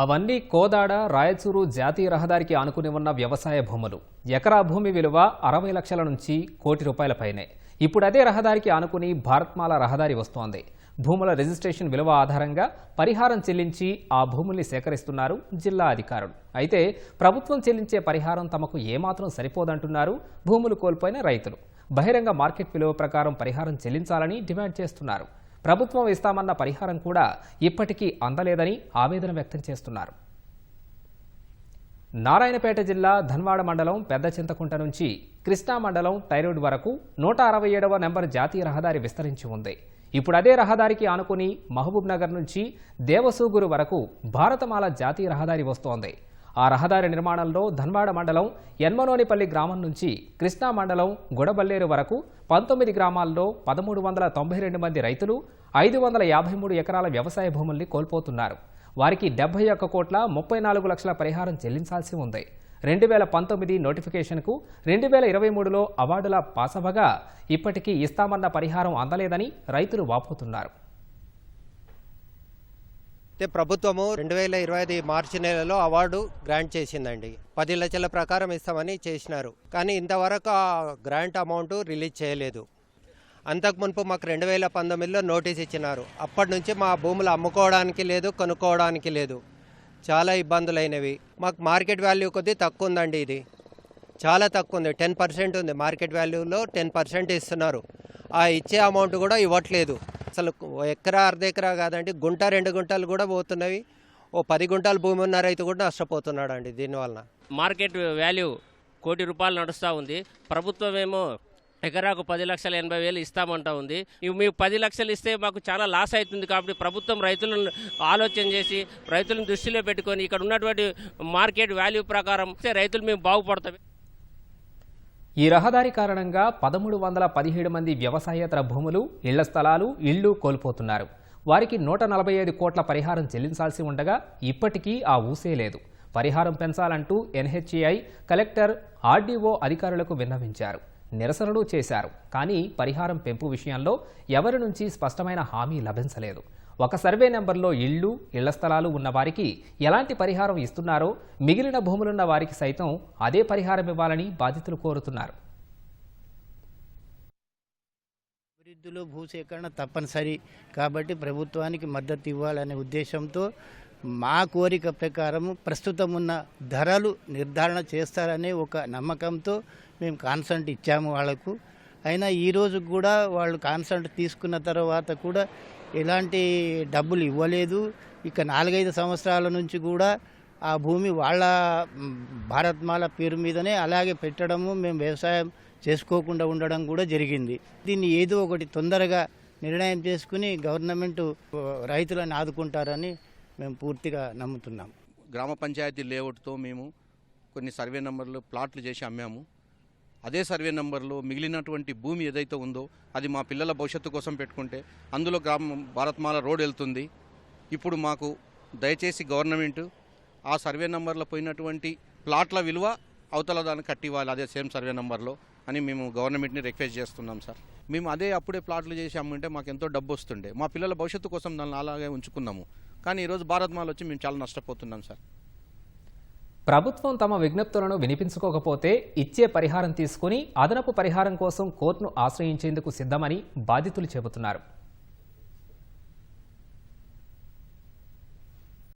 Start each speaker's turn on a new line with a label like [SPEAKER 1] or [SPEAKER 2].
[SPEAKER 1] అవన్నీ కోదాడ రాయచూరు జాతీయ రహదారికి ఆనుకుని ఉన్న వ్యవసాయ భూములు. ఎకరా భూమి విలువ అరవై లక్షల నుంచి కోటి రూపాయల పైనే. ఇప్పుడు అదే రహదారికి ఆనుకుని భారత్మాల రహదారి వస్తోంది. భూముల రిజిస్ట్రేషన్ విలువ ఆధారంగా పరిహారం చెల్లించి ఆ భూముల్ని సేకరిస్తున్నారు జిల్లా అధికారులు. అయితే ప్రభుత్వం చెల్లించే పరిహారం తమకు ఏమాత్రం సరిపోదంటున్నారు భూములు కోల్పోయిన రైతులు. బహిరంగ మార్కెట్ విలువ ప్రకారం పరిహారం చెల్లించాలని డిమాండ్ చేస్తున్నారు. ప్రభుత్వం ఇస్తామన్న పరిహారం కూడా ఇప్పటికీ అందలేదని ఆవేదన వ్యక్తం చేస్తున్నారు. నారాయణపేట జిల్లా ధన్వాడ మండలం పెద్ద చింతకుంట నుంచి కృష్ణా మండలం టైరోడ్ వరకు నూట అరవై ఏడవ నెంబర్ జాతీయ రహదారి విస్తరించి ఉంది. ఇప్పుడు అదే రహదారికి ఆనుకుని మహబూబ్ నగర్ నుంచి దేవసూగురు వరకు భారతమాల జాతీయ రహదారి వస్తోంది. ఆ రహదారి నిర్మాణంలో ధన్వాడ మండలం ఎన్మనోనిపల్లి గ్రామం నుంచి కృష్ణా మండలం గుడబల్లేరు వరకు పంతొమ్మిది గ్రామాల్లో పదమూడు వందల తొంభై రెండు మంది రైతులు ఐదు వందల యాభై మూడు ఎకరాల వ్యవసాయ భూముల్ని కోల్పోతున్నారు. వారికి డెబ్బై ఒక్క కోట్ల ముప్పై నాలుగు లక్షల పరిహారం చెల్లించాల్సి ఉంది. రెండు వేల పంతొమ్మిది నోటిఫికేషన్కు రెండు వేల ఇరవై మూడులో అవార్డుల పాసవగా ఇప్పటికీ ఇస్తామన్న పరిహారం అందలేదని రైతులు వాపోతున్నారు.
[SPEAKER 2] అయితే ప్రభుత్వము రెండు వేల ఇరవై ఐదు మార్చి నెలలో అవార్డు గ్రాంట్ చేసిందండి. పది లక్షల ప్రకారం ఇస్తామని చేసినారు. కానీ ఇంతవరకు ఆ గ్రాంట్ అమౌంట్ రిలీజ్ చేయలేదు. అంతకు మునుపు మాకు రెండు వేల పంతొమ్మిదిలో నోటీస్ ఇచ్చినారు. అప్పటి నుంచి మా భూములు అమ్ముకోవడానికి లేదు కొనుక్కోవడానికి లేదు. చాలా ఇబ్బందులైనవి. మాకు మార్కెట్ వాల్యూ కొద్దీ తక్కువ ఉందండి ఇది. చాలా తక్కువ ఉంది టెన్ పర్సెంట్ ఉంది. మార్కెట్ వాల్యూలో టెన్ పర్సెంట్ ఇస్తున్నారు. ఆ ఇచ్చే అమౌంట్ కూడా ఇవ్వట్లేదు. అసలు ఎకరా అర్ధ ఎకరా కాదండి గుంట రెండు గుంటలు కూడా పోతున్నవి. ఓ పది గుంటల భూమి ఉన్న రైతు కూడా నష్టపోతున్నాడు అండి దీనివల్ల
[SPEAKER 3] మార్కెట్ వాల్యూ కోటి రూపాయలు నడుస్తూ ఉంది. ప్రభుత్వం ఏమో ఎకరాకు పది లక్షల ఎనభై వేలు ఇస్తామంటా ఉంది. ఇవి మీకు పది లక్షలు ఇస్తే మాకు చాలా లాస్ అవుతుంది కాబట్టి ప్రభుత్వం రైతులను ఆలోచన చేసి రైతులను దృష్టిలో పెట్టుకొని ఇక్కడ ఉన్నటువంటి మార్కెట్ వాల్యూ ప్రకారం రైతులు మేము బాగుపడతాం.
[SPEAKER 1] ఈ రహదారి కారణంగా పదమూడు వందల పదిహేడు మంది వ్యవసాయేతర భూములు ఇళ్ళ స్థలాలు ఇళ్ళు కోల్పోతున్నారు. వారికి నూట నలభై ఐదు కోట్ల పరిహారం చెల్లించాల్సి ఉండగా ఇప్పటికీ ఆ ఊసే లేదు. పరిహారం పెంచాలంటూ ఎన్హెచ్ఏఐ కలెక్టర్ ఆర్డీఓ అధికారులకు విన్నవించారు. నిరసనలు చేశారు. కానీ పరిహారం పెంపు విషయంలో ఎవరి నుంచి స్పష్టమైన హామీ లభించలేదు. ఒక సర్వే నెంబర్లో ఇళ్ళు ఇళ్ళ స్థలాలు ఉన్నవారికి ఎలాంటి పరిహారం ఇస్తున్నారో మిగిలిన భూములున్న వారికి సైతం అదే పరిహారం ఇవ్వాలని బాధితులు కోరుతున్నారు.
[SPEAKER 4] అభివృద్ధిలో భూసేకరణ తప్పనిసరి కాబట్టి ప్రభుత్వానికి మద్దతు ఇవ్వాలనే ఉద్దేశంతో మా కోరిక ప్రకారం ప్రస్తుతం ఉన్న ధరలు నిర్ధారణ చేస్తారనే ఒక నమ్మకంతో మేము కాన్సెంట్ ఇచ్చాము వాళ్ళకు అయినా ఈ కూడా వాళ్ళు కాన్సెంట్ తీసుకున్న తర్వాత కూడా ఎలాంటి డబ్బులు ఇవ్వలేదు. ఇక నాలుగైదు సంవత్సరాల నుంచి కూడా ఆ భూమి వాళ్ళ భారత్మాల పేరు మీదనే అలాగే పెట్టడము మేము వ్యవసాయం చేసుకోకుండా ఉండడం కూడా జరిగింది. దీన్ని ఏదో ఒకటి తొందరగా నిర్ణయం చేసుకుని గవర్నమెంట్ రైతులను ఆదుకుంటారని మేము పూర్తిగా నమ్ముతున్నాం.
[SPEAKER 5] గ్రామ పంచాయతీ లేఅవుట్తో మేము కొన్ని సర్వే నెంబర్లు ప్లాట్లు చేసి అమ్మాము. అదే సర్వే నెంబర్లో మిగిలినటువంటి భూమి ఏదైతే ఉందో అది మా పిల్లల భవిష్యత్తు కోసం పెట్టుకుంటే అందులో గ్రామం భారత్మాల రోడ్ వెళ్తుంది. ఇప్పుడు మాకు దయచేసి గవర్నమెంట్ ఆ సర్వే నెంబర్లో పోయినటువంటి ప్లాట్ల విలువ అవతల దాన్ని కట్టివ్వాలి అదే సేమ్ సర్వే నెంబర్లో అని మేము గవర్నమెంట్ని రిక్వెస్ట్ చేస్తున్నాం సార్. మేము అదే అప్పుడే ప్లాట్లు చేసి అమ్ముంటే మాకు ఎంతో డబ్బు వస్తుండే. మా పిల్లల భవిష్యత్తు కోసం దాన్ని అలాగే ఉంచుకున్నాము. కానీ ఈరోజు భారత్మాల వచ్చి మేము చాలా నష్టపోతున్నాం సార్.
[SPEAKER 1] ప్రభుత్వం తమ విజ్ఞప్తులను వినిపించుకోకపోతే ఇచ్చే పరిహారం తీసుకుని అదనపు పరిహారం కోసం కోర్టును ఆశ్రయించేందుకు సిద్ధమని బాధితులు చెబుతున్నారు.